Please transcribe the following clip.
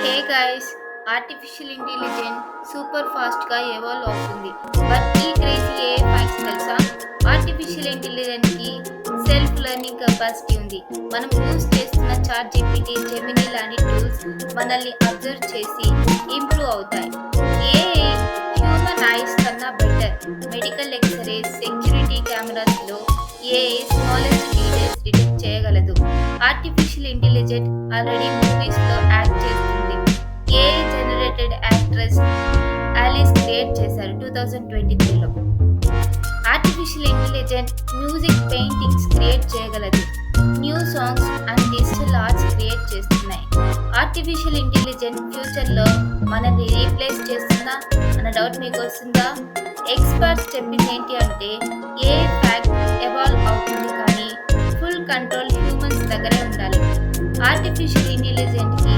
Hey guys artificial intelligence super ఫాస్ట్గా evolve అవుతుంది. But ఈ క్రేజీ ఏ ఫ్యాక్ట్స్ తెలుసా? ఆర్టిఫిషియల్ ఇంటెలిజెన్స్కి కి సెల్ఫ్ లెర్నింగ్ కెపాసిటీ ఉంది. మనం యూస్ చేస్తున్న చాట్ జీపీటీ జెమినీ లాంటి టూల్స్ మనల్ని అబ్జర్వ్ చేసి ఇంప్రూవ్ అవుతాయి. ఏఐ హ్యూమన్ ఐస్ కన్నా better medical X rays security కెమెరాస్లో smallest details detect చేయగలదు. ఆర్టిఫిషియల్ ఇంటెలిజెంట్ ఆల్రెడీ మూవీస్లో యాక్ట్ చేస్తుంది. థౌజండ్ ట్వంటీ త్రీలో artificial intelligent music paintings create చేయగలదు. New songs and digital arts create చేస్తున్నాయి. ఆర్టిఫిషియల్ ఇంటెలిజెంట్ ఫ్యూచర్లో మనల్ని రీప్లేస్ చేస్తుందా? అన్న డౌట్ మీకు వస్తుందా? ఎక్స్పర్ట్స్ చెప్పింది ఏంటి అంటే ఏ ఫ్యాక్ట్ ఎవాల్వ్ అవుతుంది కానీ ఫుల్ కంట్రోల్ హ్యూమన్స్ దగ్గరే ఉండాలి. ఆర్టిఫిషియల్ ఇంటెలిజెంట్కి